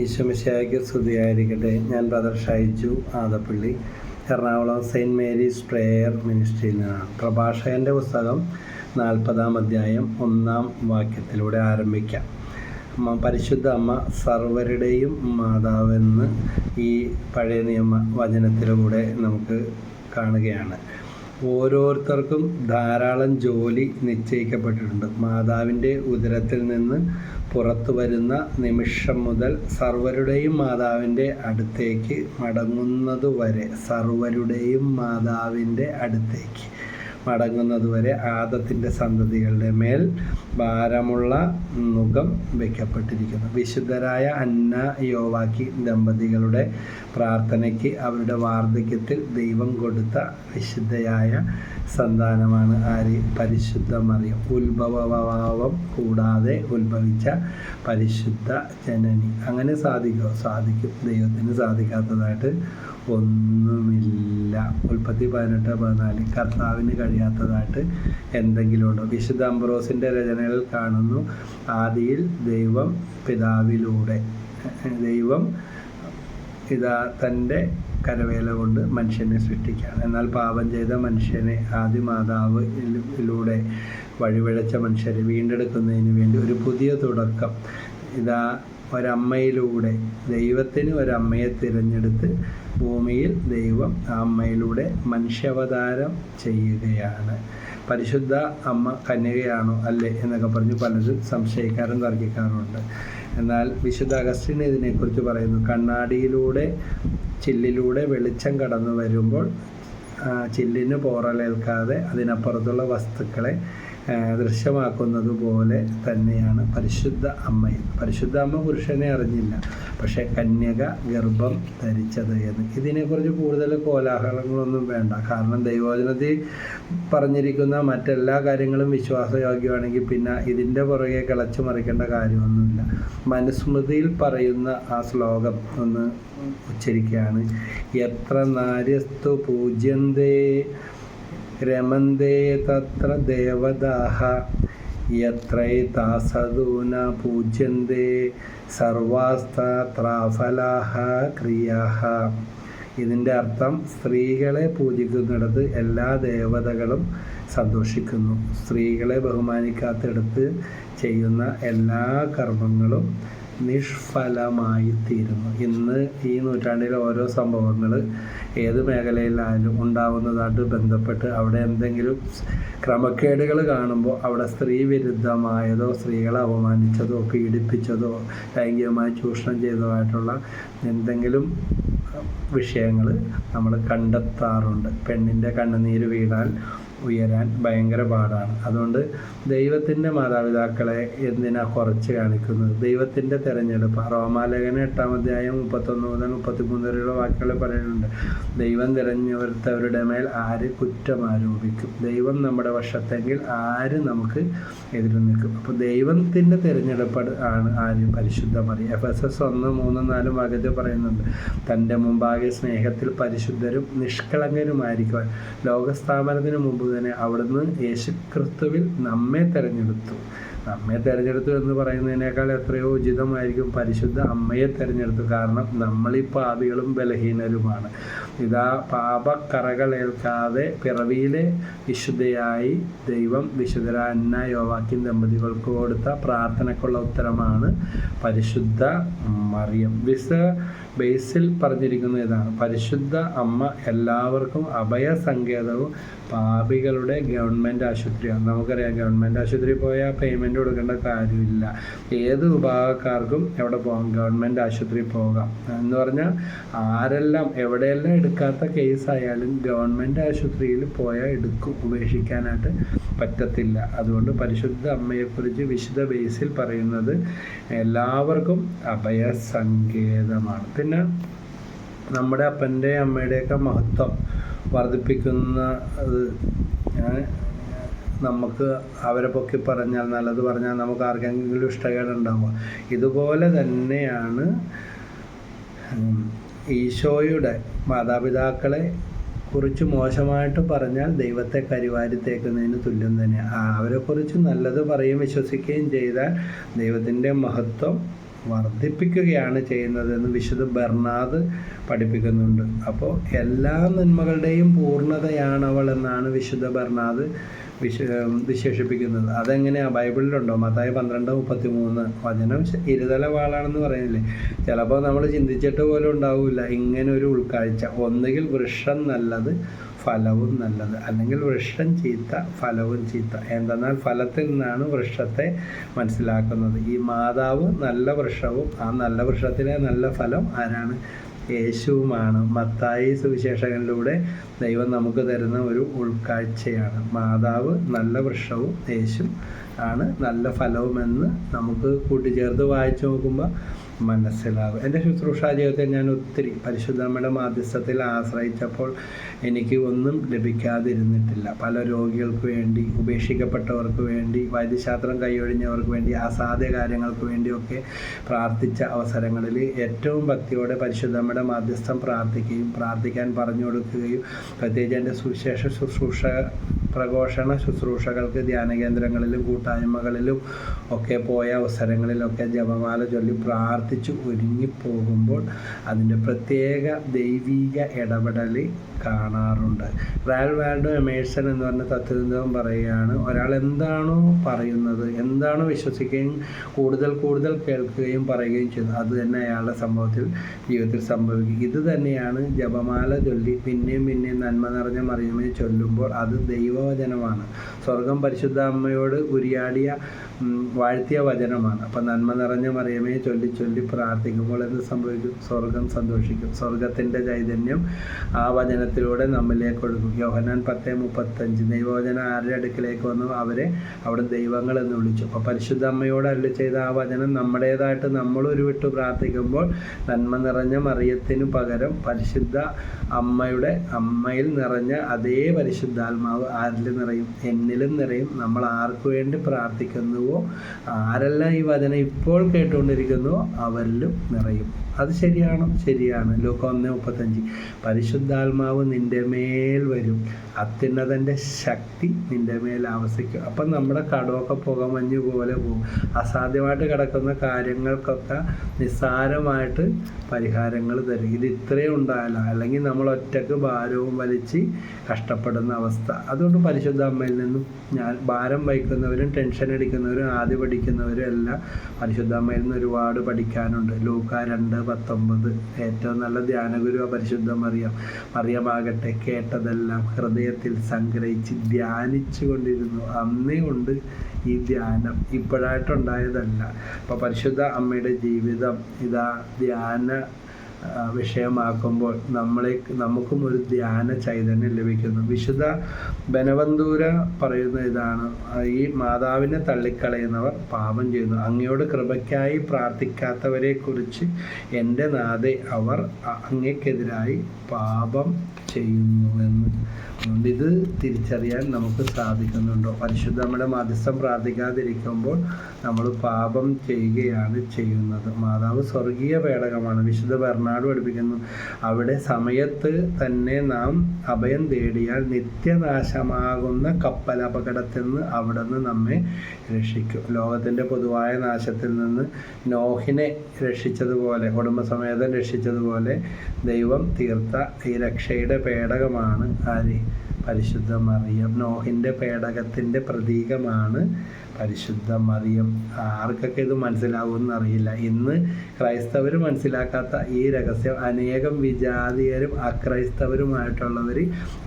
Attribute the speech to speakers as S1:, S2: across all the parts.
S1: ഈശ്വമിശായ്ക്ക് സ്തുതിയായിരിക്കട്ടെ. ഞാൻ brother Shaiju Adappally. Ernakulam saint Mary's prayer മിനിസ്ട്രിയിൽ നിന്നാണ്. പ്രഭാഷകന്റെ പുസ്തകം നാൽപ്പതാം അധ്യായം ഒന്നാം വാക്യത്തിലൂടെ ആരംഭിക്കാം. പരിശുദ്ധ അമ്മ സർവരുടെയും മാതാവെന്ന് ഈ പഴയ നിയമ വചനത്തിലൂടെ നമുക്ക് കാണുകയാണ്. ഓരോരുത്തർക്കും ധാരാളം ജോലി നിശ്ചയിക്കപ്പെട്ടിട്ടുണ്ട്. മാതാവിന്റെ ഉദരത്തിൽ നിന്ന് പുറത്തു വരുന്ന നിമിഷം മുതൽ സർവരുടെയും മാതാവിന്റെ അടുത്തേക്ക് മടങ്ങുന്നതുവരെ സർവരുടെയും മാതാവിന്റെ അടുത്തേക്ക്. മടങ്ങുന്നതുവരെ ആദത്തിന്റെ സന്തതികളുടെ മേൽ ഭാരമുള്ള മുഖം വയ്ക്കപ്പെട്ടിരിക്കുന്നു വിശുദ്ധരായ അന്ന യോവാക്കി ദമ്പതികളുടെ പ്രാർത്ഥനയ്ക്ക് അവരുടെ വാർദ്ധക്യത്തിൽ ദൈവം കൊടുത്ത വിശുദ്ധയായ സന്താനമാണ് ആര്? പരിശുദ്ധ മറിയം. ഉത്ഭവഭാവം കൂടാതെ ഉത്ഭവിച്ച പരിശുദ്ധ ജനനി. അങ്ങനെ സാധിക്കുമോ സാധിക്കും. ദൈവത്തിന് സാധിക്കാത്തതായിട്ട് ഒന്നുമില്ല. ഉൽപ്പത്തി പതിനെട്ട് പതിനാല്. കർത്താവിന് കഴിയാത്തതായിട്ട് എന്തെങ്കിലും ഉണ്ടോ വിശുദ്ധ അംബ്രോസിന്റെ രചനകൾ കാണുന്നു. ആദിയിൽ ദൈവം പിതാവിലൂടെ ദൈവം ഇതാ തന്റെ കരവേല കൊണ്ട് മനുഷ്യനെ സൃഷ്ടിക്കുകയാണ്. എന്നാൽ പാപം ചെയ്ത മനുഷ്യനെ ആദ്യ മാതാവിലൂടെ വഴിവിഴച്ച മനുഷ്യരെ വീണ്ടെടുക്കുന്നതിന് വേണ്ടി ഒരു പുതിയ തുടക്കം. ഇതാ ഒരമ്മയിലൂടെ ദൈവത്തിന് ഒരമ്മയെ തിരഞ്ഞെടുത്ത് ഭൂമിയിൽ ദൈവം ആ അമ്മയിലൂടെ മനുഷ്യാവതാരം ചെയ്യുകയാണ്. പരിശുദ്ധ അമ്മ കന്യകയാണോ അല്ലേ എന്നൊക്കെ പറഞ്ഞ് പലരും സംശയിക്കാറും തർക്കിക്കാറുണ്ട് എന്നാൽ വിശുദ്ധ അഗസ്റ്റിൻ ഇതിനെക്കുറിച്ച് പറയുന്നു കണ്ണാടിയിലൂടെ ചില്ലിലൂടെ വെളിച്ചം കടന്നു വരുമ്പോൾ ചില്ലിന് പോറലേൽക്കാതെ അതിനപ്പുറത്തുള്ള വസ്തുക്കളെ ദൃശ്യമാക്കുന്നത് പോലെ തന്നെയാണ് പരിശുദ്ധ അമ്മയിൽ പരിശുദ്ധ അമ്മ പുരുഷനെ അറിഞ്ഞില്ല. പക്ഷേ കന്യക ഗർഭം ധരിച്ചത് എന്ന്. ഇതിനെക്കുറിച്ച് കൂടുതൽ കോലാഹലങ്ങളൊന്നും വേണ്ട. കാരണം ദൈവോചനത്തിൽ പറഞ്ഞിരിക്കുന്ന മറ്റെല്ലാ കാര്യങ്ങളും വിശ്വാസയോഗ്യമാണെങ്കിൽ പിന്നെ ഇതിന്റെ പുറകെ കിളച്ചു മറിക്കേണ്ട കാര്യമൊന്നുമില്ല. മനുസ്മൃതിയിൽ പറയുന്ന ആ ശ്ലോകം ഒന്ന് ഉച്ചരിക്കുകയാണ്. എത്ര നാര്യസ്തു പൂജ്യന്തേ രമന്തേ തത്ര ദേവതാഹ യത്രൈതാസദൂന പൂജ്യന്തേ സർവാസ്താത്രാഫലാഹ ക്രിയാഹ. ഇതിന്റെ അർത്ഥം സ്ത്രീകളെ പൂജിക്കുന്നിടത്ത് എല്ലാ ദേവതകളും സന്തോഷിക്കുന്നു. സ്ത്രീകളെ ബഹുമാനിക്കാത്തിടത്ത് ചെയ്യുന്ന എല്ലാ കർമ്മങ്ങളും നിഷ്ഫലമായി തീരുന്നു ഇന്ന് ഈ നൂറ്റാണ്ടിലെ ഓരോ സംഭവങ്ങൾ ഏത് മേഖലയിലായാലും ഉണ്ടാവുന്നതായിട്ട് ബന്ധപ്പെട്ട് അവിടെ എന്തെങ്കിലും ക്രമക്കേടുകൾ കാണുമ്പോൾ അവിടെ സ്ത്രീ വിരുദ്ധമായതോ സ്ത്രീകളെ അപമാനിച്ചതോ പീഡിപ്പിച്ചതോ ലൈംഗികമായി ചൂഷണം ചെയ്തതോ ആയിട്ടുള്ള എന്തെങ്കിലും വിഷയങ്ങൾ നമ്മൾ കണ്ടെത്താറുണ്ട്. പെണ്ണിന്റെ കണ്ണുനീര് വീണാൽ ഉയരാൻ ഭയങ്കര പാടാണ്. അതുകൊണ്ട് ദൈവത്തിന്റെ മാതാപിതാക്കളെ എന്തിനാ കുറച്ച് കാണിക്കുന്നത്? ദൈവത്തിന്റെ തിരഞ്ഞെടുപ്പ്. റോമാലേഖന എട്ടാം അധ്യായം മുപ്പത്തൊന്ന് മുതൽ മുപ്പത്തിമൂന്ന് വരെയുള്ള വാക്കുകൾ പറയുന്നുണ്ട്. ദൈവം തിരഞ്ഞെടുത്തവരുടെ മേൽ ആര് കുറ്റം ആരോപിക്കും? ദൈവം നമ്മുടെ വശത്തെങ്കിൽ ആര് നമുക്ക് എതിര് നിൽക്കും? അപ്പോൾ ദൈവത്തിന്റെ തിരഞ്ഞെടുപ്പ് ആണ് ആര് പരിശുദ്ധ മറിയ എഫ് എസ് എസ് ഒന്ന് മൂന്നും നാലും വാക്യത്തിൽ പറയുന്നുണ്ട്. തന്റെ മുമ്പാകെ സ്നേഹത്തിൽ പരിശുദ്ധരും നിഷ്കളങ്കരുമായിരിക്കുവാൻ. ലോകസ്ഥാപനത്തിന് മുമ്പ് തന്നെ അവിടുന്ന് യേശുക്രിസ്തുവിൽ നമ്മെ തിരഞ്ഞെടുത്തു. നമ്മെ തിരഞ്ഞെടുത്തു എന്ന് പറയുന്നതിനേക്കാൾ എത്രയോ ഉചിതമായിരിക്കും പരിശുദ്ധ അമ്മയെ തിരഞ്ഞെടുത്തു. കാരണം നമ്മളീ പാപികളും ബലഹീനരുമാണ്. ഇതാ പാപക്കറകളേൽക്കാതെ പിറവിയിലെ വിശുദ്ധയായി ദൈവം വിശുദ്ധര അന്ന യോവാക്കിൻ ദമ്പതികൾക്ക് കൊടുത്ത പ്രാർത്ഥനക്കുള്ള ഉത്തരമാണ് പരിശുദ്ധ മറിയം. വിസ ബേസിൽ പറഞ്ഞിരിക്കുന്ന ഇതാണ്. പരിശുദ്ധ അമ്മ എല്ലാവർക്കും അഭയ സങ്കേതവും പാപികളുടെ ഗവൺമെന്റ് ആശുപത്രിയാണ് നമുക്കറിയാം ഗവൺമെന്റ് ആശുപത്രി പോയാൽ പേയ്മെന്റ് കൊടുക്കേണ്ട കാര്യമില്ല. ഏത് വിഭാഗക്കാർക്കും എവിടെ പോകാം? ഗവൺമെന്റ് ആശുപത്രി പോകാം. എന്ന് പറഞ്ഞാൽ ആരെല്ലാം എവിടെയെല്ലാം എടുക്കാത്ത കേസായാലും ഗവൺമെന്റ് ആശുപത്രിയിൽ പോയാൽ എടുക്കും. ഉപേക്ഷിക്കാനായിട്ട് പറ്റത്തില്ല. അതുകൊണ്ട് പരിശുദ്ധ അമ്മയെക്കുറിച്ച് വിശുദ്ധ ബേസിൽ പറയുന്നത് എല്ലാവർക്കും അഭയ സങ്കേതമാണ് പിന്നെ നമ്മുടെ അപ്പന്റെ അമ്മയുടെയൊക്കെ മഹത്വം. വർദ്ധിപ്പിക്കുന്ന നമുക്ക് അവരെ പൊക്കി പറഞ്ഞാൽ നല്ലത് പറഞ്ഞാൽ നമുക്ക് ആർക്കെങ്കിലും ഇഷ്ടകേടുണ്ടാവുക ഇതുപോലെ തന്നെയാണ് ഈശോയുടെ മാതാപിതാക്കളെ കുറിച്ച് മോശമായിട്ട് പറഞ്ഞാൽ ദൈവത്തെ കരിവാരി തേക്കുന്നതിന് തുല്യം തന്നെ അവരെക്കുറിച്ച് നല്ലത് പറയുകയും വിശ്വസിക്കുകയും ചെയ്താൽ ദൈവത്തിന്റെ മഹത്വം വർദ്ധിപ്പിക്കുകയാണ് ചെയ്യുന്നതെന്ന് വിശുദ്ധ ബർണാദ് പഠിപ്പിക്കുന്നുണ്ട്. അപ്പോൾ എല്ലാ നന്മകളുടെയും പൂർണതയാണ് അവൾ എന്നാണ് വിശുദ്ധ ബർണാദ് വിശ വിശേഷിപ്പിക്കുന്നത്. അതെങ്ങനെയാണ് ബൈബിളിലുണ്ടോ? മത്തായ പന്ത്രണ്ട് മുപ്പത്തി മൂന്ന് വചനം ഇരുതല വാളാണെന്ന് പറയുന്നില്ലേ? ചിലപ്പോൾ നമ്മൾ ചിന്തിച്ചിട്ട് പോലും ഉണ്ടാവില്ല ഇങ്ങനെ ഒരു ഉൾക്കാഴ്ച. ഒന്നുകിൽ വൃക്ഷം നല്ലത് ഫലവും നല്ലത്. അല്ലെങ്കിൽ വൃക്ഷം ചീത്ത ഫലവും ചീത്ത. എന്തെന്നാൽ ഫലത്തിൽ നിന്നാണ് വൃക്ഷത്തെ മനസ്സിലാക്കുന്നത്. ഈ മാതാവ് നല്ല വൃക്ഷവും ആ നല്ല വൃക്ഷത്തിലെ നല്ല ഫലം ആരാണ്? യേശുവുമാണ്. മത്തായി സുവിശേഷകനിലൂടെ ദൈവം നമുക്ക് തരുന്ന ഒരു ഉൾക്കാഴ്ചയാണ്. മാതാവ് നല്ല വൃക്ഷവും യേശു ആണ് നല്ല ഫലവുമെന്ന് നമുക്ക് കൂട്ടിച്ചേർത്ത് വായിച്ചു നോക്കുമ്പോൾ മനസ്സിലാകും. എന്റെ ശുശ്രൂഷാ ജീവിതത്തിൽ ഞാൻ ഒത്തിരി പരിശുദ്ധമ്മയുടെ മാധ്യസ്ഥത്തിൽ ആശ്രയിച്ചപ്പോൾ എനിക്ക് ഒന്നും ലഭിക്കാതിരുന്നിട്ടില്ല. പല രോഗികൾക്ക് വേണ്ടി ഉപേക്ഷിക്കപ്പെട്ടവർക്ക് വേണ്ടി വൈദ്യശാസ്ത്രം കൈയൊഴിഞ്ഞവർക്ക് വേണ്ടി അസാധ്യ കാര്യങ്ങൾക്ക് വേണ്ടിയൊക്കെ പ്രാർത്ഥിച്ച അവസരങ്ങളിൽ ഏറ്റവും ഭക്തിയോടെ പരിശുദ്ധമ്മയുടെ മാധ്യസ്ഥം പ്രാർത്ഥിക്കുകയും പ്രാർത്ഥിക്കാൻ പറഞ്ഞു കൊടുക്കുകയും പ്രത്യേകിച്ച് എന്റെ സുവിശേഷ ശുശ്രൂഷ പ്രഘോഷണ ശുശ്രൂഷകൾക്ക് ധ്യാനകേന്ദ്രങ്ങളിലും കൂട്ടായ്മകളിലും ഒക്കെ പോയ അവസരങ്ങളിലൊക്കെ ജപമാല ചൊല്ലി പ്രാർത്ഥിച്ചു ഒരുങ്ങിപ്പോകുമ്പോൾ അതിന്റെ പ്രത്യേക ദൈവീക ഇടപെടൽ കാണാറുണ്ട്. റയൽ വാൽഡോ എമേഴ്സൺ എന്ന് പറഞ്ഞ തത്വചിന്തകം പറയുകയാണ് ഒരാൾ എന്താണോ പറയുന്നത് എന്താണോ വിശ്വസിക്കുകയും കൂടുതൽ കൂടുതൽ കേൾക്കുകയും പറയുകയും ചെയ്തു അത് തന്നെ അയാളുടെ സംഭവത്തിൽ ജീവിതത്തിൽ സംഭവിക്കും. ഇത് തന്നെയാണ് ജപമാല ചൊല്ലി പിന്നെയും പിന്നെയും നന്മ നിറഞ്ഞ മറിയമേ ചൊല്ലുമ്പോൾ അത് ദൈവവചനമാണ് സ്വർഗം പരിശുദ്ധ അമ്മയോട് ഉരിയാടിയ വാഴ്ത്തിയ വചനമാണ്. അപ്പം നന്മ നിറഞ്ഞ മറിയമേ ചൊല്ലി ചൊല്ലി പ്രാർത്ഥിക്കുമ്പോൾ എന്ത് സംഭവിക്കും? സ്വർഗം സന്തോഷിക്കും. സ്വർഗത്തിന്റെ ചൈതന്യം ആ വചനത്തിലൂടെ നമ്മിലേക്ക് ഒഴുകും. യോഹനാൻ പത്ത് മുപ്പത്തഞ്ച്. ദൈവവചനം ആരുടെ അടുക്കിലേക്ക് വന്നു? അവരെ അവിടെ ദൈവങ്ങൾ എന്ന് വിളിച്ചു. അപ്പോൾ പരിശുദ്ധ അമ്മയോട് അല്ല ചെയ്ത ആ വചനം നമ്മുടേതായിട്ട് നമ്മൾ ഉരുവിട്ട് പ്രാർത്ഥിക്കുമ്പോൾ നന്മ നിറഞ്ഞ മറിയത്തിന് പകരം പരിശുദ്ധ അമ്മയുടെ അമ്മയിൽ നിറഞ്ഞ അതേ പരിശുദ്ധാത്മാവ് ആരിൽ നിറയും? എന്നിലും നിറയും നമ്മൾ ആർക്ക് വേണ്ടി പ്രാർത്ഥിക്കുന്നുവോ ആരെല്ലാം ഈ വചനം ഇപ്പോൾ കേട്ടുകൊണ്ടിരിക്കുന്നുവോ അവരിലും നിറയും. അത് ശരിയാണോ? ശരിയാണ്. ലോക ഒന്ന് മുപ്പത്തഞ്ച്. പരിശുദ്ധാത്മാവ് നിന്റെ മേൽ വരും. അത്യുന്നതന്റെ ശക്തി നിന്റെ മേൽ ആവസിക്കും. അപ്പം നമ്മുടെ കടമൊക്കെ പുകമഞ്ഞ് പോലെ പോകും. അസാധ്യമായിട്ട് കിടക്കുന്ന കാര്യങ്ങൾക്കൊക്കെ നിസ്സാരമായിട്ട് പരിഹാരങ്ങൾ തരും. ഇത് ഇത്രയും ഉണ്ടായാലോ? അല്ലെങ്കിൽ നമ്മൾ ഒറ്റയ്ക്ക് ഭാരവും വലിച്ച് കഷ്ടപ്പെടുന്ന അവസ്ഥ. അതുകൊണ്ട് പരിശുദ്ധ അമ്മയിൽ നിന്നും ഞാൻ ഭാരം വഹിക്കുന്നവരും ടെൻഷൻ അടിക്കുന്നവരും ആദ്യ പഠിക്കുന്നവരും എല്ലാം പരിശുദ്ധ അമ്മയിൽ നിന്ന് ഒരുപാട് പഠിക്കാനുണ്ട്. ലൂക്ക രണ്ട് പത്തൊമ്പത്. ഏറ്റവും നല്ല ധ്യാനഗുരു പരിശുദ്ധ മറിയം. മറിയമാകട്ടെ കേട്ടതെല്ലാം ഹൃദയത്തിൽ സംഗ്രഹിച്ച് ധ്യാനിച്ചു കൊണ്ടിരുന്നു അന്നേ ഉണ്ട് ഈ ധ്യാനം. ഇപ്പോഴായിട്ടുണ്ടായതല്ല. അപ്പോൾ പരിശുദ്ധ അമ്മയുടെ ജീവിതം ഇതാ ധ്യാന വിഷയമാക്കുമ്പോൾ നമ്മളെ നമുക്കും ഒരു ധ്യാന ചൈതന്യം ലഭിക്കുന്നു. വിശുദ്ധ ബനവന്തൂര പറയുന്ന ഇതാണ് ഈ മാതാവിനെ തള്ളിക്കളയുന്നവർ പാപം ചെയ്യുന്നു. അങ്ങയോട് കൃപയ്ക്കായി പ്രാർത്ഥിക്കാത്തവരെ കുറിച്ച് എന്റെ നാഥെ അവർ അങ്ങക്കെതിരായി പാപം ചെയ്യുന്നുവെന്ന്. അതുകൊണ്ട് ഇത് തിരിച്ചറിയാൻ നമുക്ക് സാധിക്കുന്നുണ്ടോ. പരിശുദ്ധ നമ്മുടെ മധ്യസ്ഥം പ്രാർത്ഥിക്കാതിരിക്കുമ്പോൾ നമ്മൾ പാപം ചെയ്യുകയാണ് ചെയ്യുന്നത്. മാതാവ് സ്വർഗീയ പേടകമാണ് വിശുദ്ധ ബെർണാഡ് പഠിപ്പിക്കുന്നു. അവിടെ സമയത്ത് തന്നെ നാം അഭയം തേടിയാൽ നിത്യനാശമാകുന്ന കപ്പൽ അപകടത്തിൽ നിന്ന് അവിടെ നിന്ന് നമ്മെ രക്ഷിക്കും. ലോകത്തിന്റെ പൊതുവായ നാശത്തിൽ നിന്ന് നോഹിനെ രക്ഷിച്ചതുപോലെ കുടുംബസമേതം രക്ഷിച്ചതുപോലെ ദൈവം തീർത്ത ഈ രക്ഷയുടെ പേടകമാണ്. ആര്? പരിശുദ്ധ മറിയം. നോഹിന്റെ പേടകത്തിന്റെ പ്രതീകമാണ് പരിശുദ്ധ മറിയം. ആർക്കൊക്കെ ഇത് മനസ്സിലാവുമെന്ന് അറിയില്ല. ഇന്ന് ക്രൈസ്തവർ മനസ്സിലാക്കാത്ത ഈ രഹസ്യം അനേകം വിജാതീയരും അക്രൈസ്തവരുമായിട്ടുള്ളവർ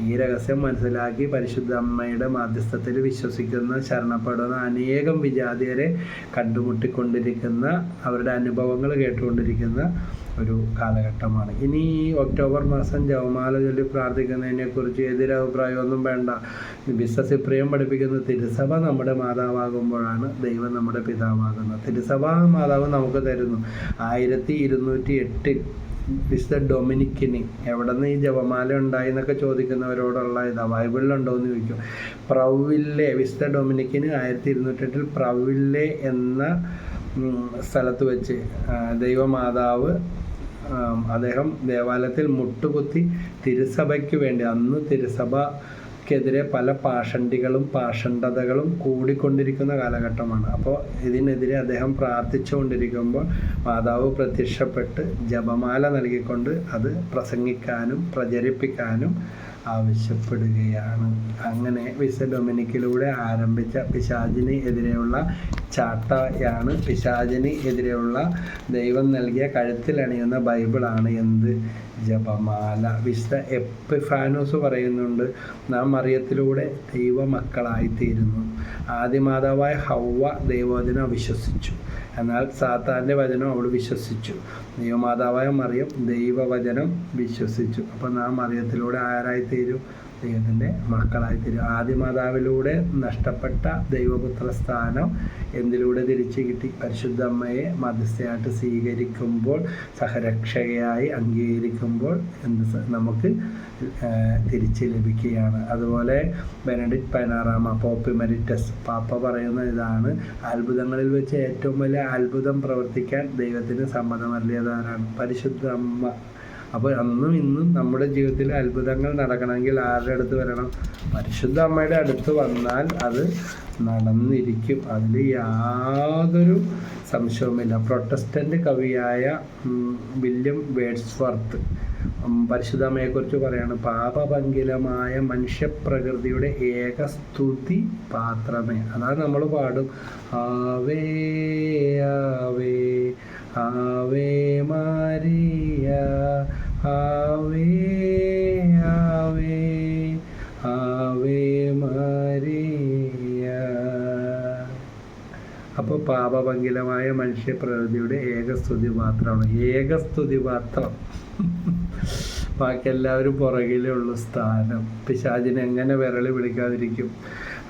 S1: ഈ രഹസ്യം മനസ്സിലാക്കി പരിശുദ്ധ അമ്മയുടെ മാധ്യസ്ഥത്തിൽ വിശ്വസിക്കുന്ന ശരണപ്പെടുന്ന അനേകം വിജാതീയരെ കണ്ടുമുട്ടിക്കൊണ്ടിരിക്കുന്ന അവരുടെ അനുഭവങ്ങൾ കേട്ടുകൊണ്ടിരിക്കുന്ന ഒരു കാലഘട്ടമാണ്. ഇനി ഈ ഒക്ടോബർ മാസം ജവമാല ചൊല്ലി പ്രാർത്ഥിക്കുന്നതിനെ കുറിച്ച് എതിരഭിപ്രായമൊന്നും വേണ്ട. ബിസിനസ് പ്രിയം പഠിപ്പിക്കുന്ന തിരുസഭ നമ്മുടെ മാതാവാകുമ്പോഴാണ് ദൈവം നമ്മുടെ പിതാവാകുന്നത്. തിരുസഭ മാതാവ് നമുക്ക് തരുന്നു. ആയിരത്തി ഇരുന്നൂറ്റി എട്ടിൽ വിശുദ്ധ ഡൊമിനിക്കിന് എവിടെ നിന്ന് ഈ ജപമാല ഉണ്ടായി എന്നൊക്കെ ചോദിക്കുന്നവരോടുള്ള ഇതാ ബൈബിളിലുണ്ടോ എന്ന് ചോദിക്കും. പ്രവില്ലെ വിശുദ്ധ ഡൊമിനിക്കിന് ആയിരത്തി ഇരുന്നൂറ്റെട്ടിൽ പ്രവില്ലെ എന്ന സ്ഥലത്ത് വെച്ച് ദൈവമാതാവ് അദ്ദേഹം ദേവാലയത്തിൽ മുട്ടുകുത്തി തിരുസഭയ്ക്ക് വേണ്ടി അന്ന് തിരുസഭ ക്കെതിരെ പല പാഷണ്ടികളും പാഷണ്ഡതകളും കൂടിക്കൊണ്ടിരിക്കുന്ന കാലഘട്ടമാണ്. അപ്പോൾ ഇതിനെതിരെ അദ്ദേഹം പ്രാർത്ഥിച്ചുകൊണ്ടിരിക്കുമ്പോൾ മാതാവ് പ്രത്യക്ഷപ്പെട്ട് ജപമാല നൽകിക്കൊണ്ട് അത് പ്രസംഗിക്കാനും പ്രചരിപ്പിക്കാനും ആവശ്യപ്പെടുകയാണ്. അങ്ങനെ വിശ ഡൊമിനിക്കിലൂടെ ആരംഭിച്ച പിശാചിന് എതിരെയുള്ള ചാട്ടയാണ് പിശാചിന് എതിരെയുള്ള ദൈവം നൽകിയ കഴുത്തിലണിയുന്ന ബൈബിളാണ് എന്ത്? ജപമാല. വിശുദ്ധ എപ്പിഫാനോസ് പറയുന്നുണ്ട് നാം മറിയത്തിലൂടെ ദൈവമക്കളായിത്തീരുന്നു. ആദ്യമാതാവായ ഹൗവ ദൈവവചനം വിശ്വസിച്ചു. എന്നാൽ സാത്താന്റെ വചനം അവൾ വിശ്വസിച്ചു. ദൈവമാതാവായ മറിയം ദൈവവചനം വിശ്വസിച്ചു. അപ്പം നാം മറിയത്തിലൂടെ ആരായിത്തീരും? ദൈവത്തിന്റെ മക്കളായിത്തീരും. ആദ്യമാതാവിലൂടെ നഷ്ടപ്പെട്ട ദൈവപുത്ര സ്ഥാനം എന്തിലൂടെ തിരിച്ചു കിട്ടി? പരിശുദ്ധ അമ്മയെ മധ്യസ്ഥയായിട്ട് സ്വീകരിക്കുമ്പോൾ സഹരക്ഷകയായി അംഗീകരിക്കുമ്പോൾ എന്ത് നമുക്ക് തിരിച്ച് ലഭിക്കുകയാണ്. അതുപോലെ ബെനഡിക്ട് പതിനാറാമ പോപ്പി മെരിറ്റസ് പാപ്പ പറയുന്ന ഇതാണ് അത്ഭുതങ്ങളിൽ വെച്ച് ഏറ്റവും വലിയ അത്ഭുതം പ്രവർത്തിക്കാൻ ദൈവത്തിന് സമ്മതമല്ലിയതാരാണ് പരിശുദ്ധ അമ്മ അപ്പോൾ അന്നും ഇന്നും നമ്മുടെ ജീവിതത്തിൽ അത്ഭുതങ്ങൾ നടക്കണമെങ്കിൽ ആരുടെ അടുത്ത് വരണം? പരിശുദ്ധ അമ്മയുടെ അടുത്ത് വന്നാൽ അത് നടന്നിരിക്കും. അതിൽ യാതൊരു സംശയവുമില്ല. പ്രൊട്ടസ്റ്റന്റ് കവിയായ വില്യം വേഡ്സ്വർത്ത് പരിശുദ്ധമ്മയെക്കുറിച്ച് പറയാണ് പാപഭംഗിലമായ മനുഷ്യപ്രകൃതിയുടെ ഏക സ്തുതി പാത്രമേ അതാണ് നമ്മൾ പാടും. ആവേ ആവേ ആവേ മാരിയ ആവേ ആവേ ആവേ മാരിയ. അപ്പോൾ പാപഭംഗിലമായ മനുഷ്യപ്രകൃതിയുടെ ഏകസ്തുതി മാത്രമാണ്. ഏകസ്തുതി മാത്രം. ബാക്കി എല്ലാവരും പുറകിലുള്ള സ്ഥാനം. പിശാചിനെ എങ്ങനെ വിരളി വിളിക്കാതിരിക്കും?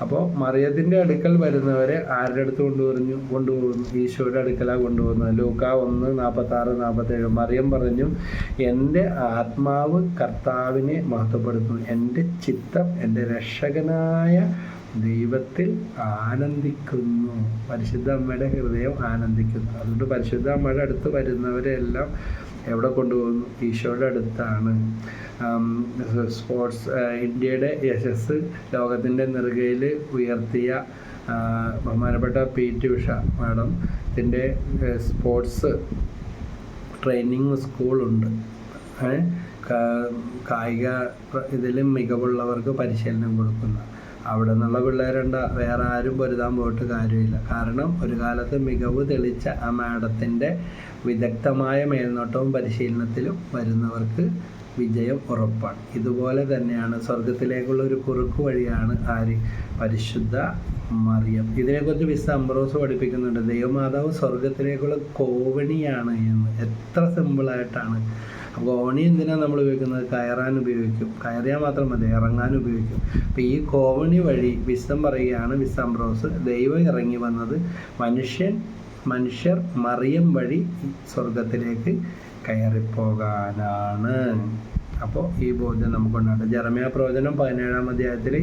S1: അപ്പോൾ മറിയത്തിന്റെ അടുക്കൽ വരുന്നവരെ ആരുടെ അടുത്ത് കൊണ്ടുവരുന്നു? കൊണ്ടുപോകുന്നു ഈശോയുടെ അടുക്കലാണ് കൊണ്ടുപോകുന്നത് ലൂക്ക ഒന്ന് നാൽപ്പത്താറ് നാൽപ്പത്തേഴ് മറിയം പറഞ്ഞു എന്റെ ആത്മാവ് കർത്താവിനെ മഹത്വപ്പെടുത്തുന്നു. എന്റെ ചിത്തം എന്റെ രക്ഷകനായ ദൈവത്തിൽ ആനന്ദിക്കുന്നു. പരിശുദ്ധ അമ്മയുടെ ഹൃദയം ആനന്ദിക്കുന്നു. അതുകൊണ്ട് പരിശുദ്ധ അമ്മയുടെ അടുത്ത് വരുന്നവരെല്ലാം എവിടെ കൊണ്ടുപോകുന്നു? ഈശോയുടെ അടുത്താണ്. സ്പോർട്സ് ഇന്ത്യയുടെ യശസ് ലോകത്തിന്റെ നെറുകയിൽ ഉയർത്തിയ ബഹുമാനപ്പെട്ട പി ടി ഉഷ മാഡം ഇതിന്റെ സ്പോർട്സ് ട്രെയിനിങ് സ്കൂളുണ്ട് കായിക ഇതിലും മികവുള്ളവർക്ക് പരിശീലനം കൊടുക്കുന്ന. അവിടെ നിന്നുള്ള പിള്ളേരുണ്ട വേറെ ആരും പൊരുതാൻ പോയിട്ട് കാര്യമില്ല. കാരണം ഒരു കാലത്ത് മികവ് തെളിച്ച ആ മാഡത്തിന്റെ വിദഗ്ധമായ മേൽനോട്ടവും പരിശീലനത്തിലും വരുന്നവർക്ക് വിജയം ഉറപ്പാണ്. ഇതുപോലെ തന്നെയാണ് സ്വർഗത്തിലേക്കുള്ള ഒരു കുറുക്ക് വഴിയാണ് ആര്? പരിശുദ്ധ മറിയം. ഇതിനെക്കുറിച്ച് വിശുദ്ധ അംബ്രോസ് പഠിപ്പിക്കുന്നുണ്ട്. ദൈവമാതാവ് സ്വർഗത്തിലേക്കുള്ള കോവണിയാണ് എന്ന്. എത്ര സിമ്പിളായിട്ടാണ്. കോവണി എന്തിനാണ് നമ്മൾ ഉപയോഗിക്കുന്നത്? കയറാൻ ഉപയോഗിക്കും. കയറിയാൽ മാത്രം മതി ഇറങ്ങാൻ ഉപയോഗിക്കും. അപ്പോൾ ഈ കോവണി വഴി വിശുദ്ധം പറയുകയാണ് വിസംബ്രോസ് ദൈവം ഇറങ്ങി വന്നത് മനുഷ്യൻ മനുഷ്യർ മറിയം വഴി സ്വർഗത്തിലേക്ക് കയറിപ്പോകാനാണ്. അപ്പോൾ ഈ ബോധ്യം നമുക്കുണ്ടാകും ജർമ്മിയ പ്രവചനം പതിനേഴാം അധ്യായത്തിൽ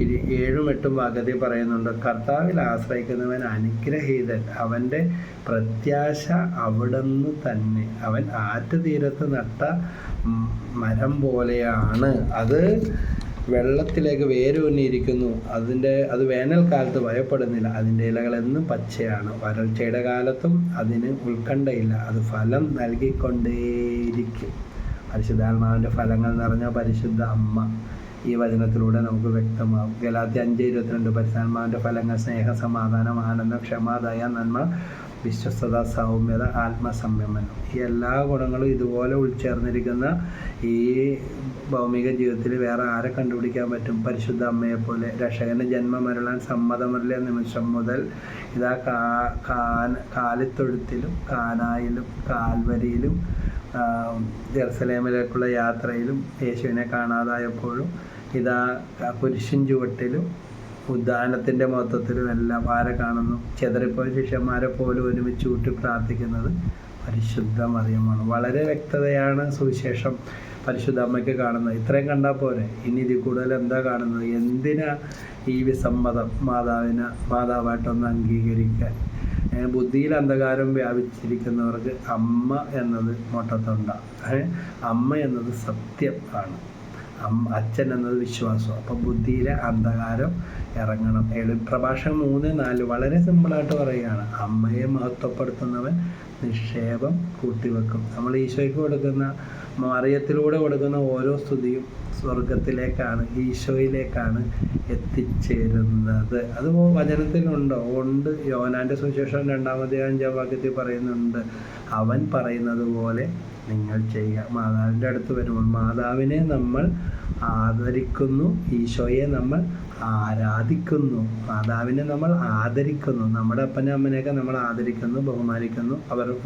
S1: ഇനി ഏഴും എട്ടും വാക്യത്തിൽ പറയുന്നുണ്ട് കർത്താവിൽ ആശ്രയിക്കുന്നവൻ അനുഗ്രഹീതൻ. അവന്റെ പ്രത്യാശ അവിടുന്ന് തന്നെ. അവൻ ആറ്റുതീരത്ത് നട്ട മരം പോലെയാണ്. അത് വെള്ളത്തിലേക്ക് വേരൂന്നിയിരിക്കുന്നു. അതിന്റെ അത് വേനൽക്കാലത്ത് ഭയപ്പെടുന്നില്ല. അതിന്റെ ഇലകൾ എന്നും പച്ചയാണ്. വരൾച്ചയുടെ കാലത്തും അതിന് ഉത്കണ്ഠയില്ല. അത് ഫലം നൽകിക്കൊണ്ടേയിരിക്കും. പരിശുദ്ധാത്മാവിന്റെ ഫലങ്ങൾ നിറഞ്ഞ പരിശുദ്ധ അമ്മ ഈ വചനത്തിലൂടെ നമുക്ക് വ്യക്തമാകും. ഗലാത്തി അഞ്ച് ഇരുപത്തിരണ്ട് പരിശുദ്ധാത്മാവിന്റെ ഫലങ്ങൾ സ്നേഹ സമാധാനം ആനന്ദം ക്ഷമ ദയ നന്മ വിശ്വസ്തത സൗമ്യത ആത്മസംയമനം. ഈ എല്ലാ ഗുണങ്ങളും ഇതുപോലെ ഉൾച്ചേർന്നിരിക്കുന്ന ഈ ഭൗമിക ജീവിതത്തിൽ വേറെ ആരെ കണ്ടുപിടിക്കാൻ പറ്റും? പരിശുദ്ധ അമ്മയെ പോലെ. രക്ഷകന് ജന്മമരുളാൻ സമ്മതമല്ല നിമിഷം മുതൽ ഇതാ കാ കാലിത്തൊഴുത്തിലും കാനായിലും കാൽവരിയിലും ജെറുസലേമിലേക്കുള്ള യാത്രയിലും യേശുവിനെ കാണാതായപ്പോഴും ഇതാ കുരിശിൻ ചുവട്ടിലും ഉദ്യാനത്തിന്റെ മൊത്തത്തിലും എല്ലാം ആരെ കാണുന്നു? ചെതറിപ്പോയ ശിഷ്യന്മാരെ പോലും ഒരുമിച്ച് കൂട്ടി പ്രാർത്ഥിക്കുന്നത് പരിശുദ്ധ മറിയമാണ്. വളരെ വ്യക്തതയാണ് സുവിശേഷം പരിശുദ്ധ അമ്മയ്ക്ക് കാണുന്നത്. ഇത്രയും കണ്ടാൽ പോരെ? ഇനി ഇതിൽ കൂടുതൽ എന്താ കാണുന്നത്? എന്തിനാ ഈ വിസമ്മതം മാതാവിനെ മാതാവായിട്ടൊന്ന് അംഗീകരിക്കാൻ? ബുദ്ധിയിൽ അന്ധകാരം വ്യാപിച്ചിരിക്കുന്നവർക്ക് അമ്മ എന്നത് മൊട്ടത്തൊണ്ട അമ്മ എന്നത് സത്യം ആണ്. അച്ഛൻ എന്നത് വിശ്വാസം. അപ്പം ബുദ്ധിയിലെ അന്ധകാരം ഇറങ്ങണം. എളു പ്രഭാഷണം മൂന്ന് നാല് വളരെ സിമ്പിളായിട്ട് പറയുകയാണ്. അമ്മയെ മഹത്വപ്പെടുത്തുന്നവൻ നിക്ഷേപം കൂട്ടിവെക്കും. നമ്മൾ ഈശോയ്ക്ക് കൊടുക്കുന്ന മറിയത്തിലൂടെ കൊടുക്കുന്ന ഓരോ സ്തുതിയും സ്വർഗത്തിലേക്കാണ് ഈശോയിലേക്കാണ് എത്തിച്ചേരുന്നത്. അത് വചനത്തിലുണ്ടോ? ഉണ്ട്. യോനാന്റെ സുവിശേഷം രണ്ടാമത്തെ അഞ്ചാം വാക്യത്തിൽ പറയുന്നുണ്ട്. അവൻ പറയുന്നത് പോലെ നിങ്ങൾ ചെയ്യുക. മാതാവിന്റെ അടുത്ത് വരുമ്പോൾ മാതാവിനെ നമ്മൾ ആദരിക്കുന്നു ഈശോയെ നമ്മൾ ആരാധിക്കുന്നു. മാതാവിനെ നമ്മൾ ആദരിക്കുന്നു. നമ്മുടെ അപ്പനെ അമ്മനെയൊക്കെ നമ്മൾ ആദരിക്കുന്നു ബഹുമാനിക്കുന്നു. അവർ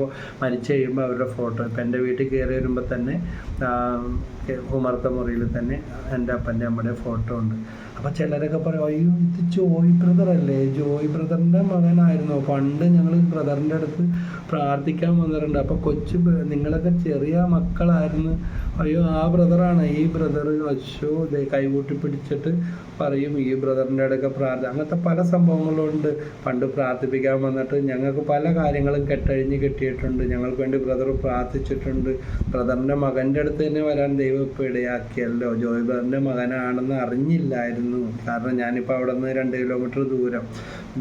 S1: മരിച്ചു കഴിയുമ്പോൾ അവരുടെ ഫോട്ടോ ഇപ്പം എന്റെ വീട്ടിൽ കയറി വരുമ്പോൾ തന്നെ ഉമർത്ത മുറിയിൽ തന്നെ എന്റെ അപ്പന്റെ അമ്മയുടെ ഫോട്ടോ ഉണ്ട്. അപ്പോൾ ചിലരൊക്കെ പറയും അയ്യോ ഇത് ജോയ് ബ്രദർ അല്ലേ? ജോയ് ബ്രദറിന്റെ മകനായിരുന്നു. പണ്ട് ഞങ്ങൾ ബ്രദറിന്റെ അടുത്ത് പ്രാർത്ഥിക്കാൻ വന്നിട്ടുണ്ട്. അപ്പോൾ കൊച്ചു നിങ്ങളൊക്കെ ചെറിയ മക്കളായിരുന്നു. അയ്യോ ആ ബ്രദറാണ്. ഈ ബ്രദർ അശോ കൈകൂട്ടി പിടിച്ചിട്ട് പറയും ഈ ബ്രദറിന്റെ അടുക്ക പ്രാർത്ഥന അങ്ങനത്തെ പല സംഭവങ്ങളുണ്ട്. പണ്ട് പ്രാർത്ഥിപ്പിക്കാൻ വന്നിട്ട് ഞങ്ങൾക്ക് പല കാര്യങ്ങളും കെട്ടഴിഞ്ഞ് കിട്ടിയിട്ടുണ്ട്. ഞങ്ങൾക്ക് വേണ്ടി ബ്രദർ പ്രാർത്ഥിച്ചിട്ടുണ്ട്. ബ്രദറിന്റെ മകന്റെ അടുത്ത് തന്നെ വരാൻ ദൈവം ഇപ്പോൾ ഇടയാക്കിയല്ലോ. ജോയ് ബ്രദറിന്റെ മകനാണെന്ന് അറിഞ്ഞില്ലായിരുന്നു. കാരണം ഞാനിപ്പോൾ അവിടെ നിന്ന് രണ്ട് കിലോമീറ്റർ ദൂരം